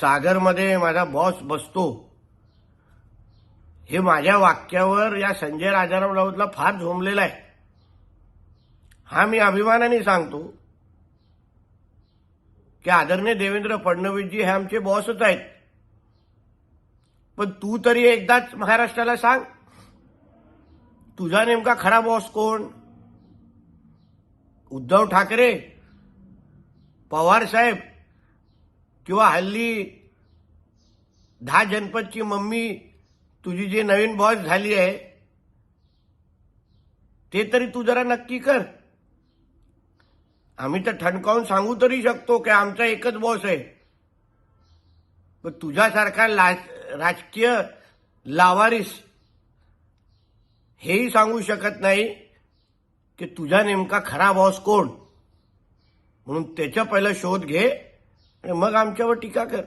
सागरमध्ये माझा बॉस बसतो. हे माझ्या वाक्यावर या संजय राजाराम राऊतला फार झोंबलेला आहे. हा मी अभिमानाने सांगतो की आदरणीय देवेंद्र फडणवीसजी हे आमचे बॉसच आहेत. पण तू तरी एकदाच महाराष्ट्राला सांग तुझा नेमका खरा बॉस कोण? उद्धव ठाकरे पवार साहेब किंवा हल्ली दहा जनपदची मम्मी तुझी जी नवीन बॉस झाली आहे ते तरी तू जरा नक्की कर. आम्ही तर ठणकावून सांगू तरी शकतो की आमचा एकच बॉस आहे. पण तुझ्यासारखा ला राजकीय लावारिस हेही सांगू शकत नाही की तुझा नेमका खरा बॉस कोण? म्हणून त्याचा पहिला शोध घे. आणि मग आमच्यावर टीका कर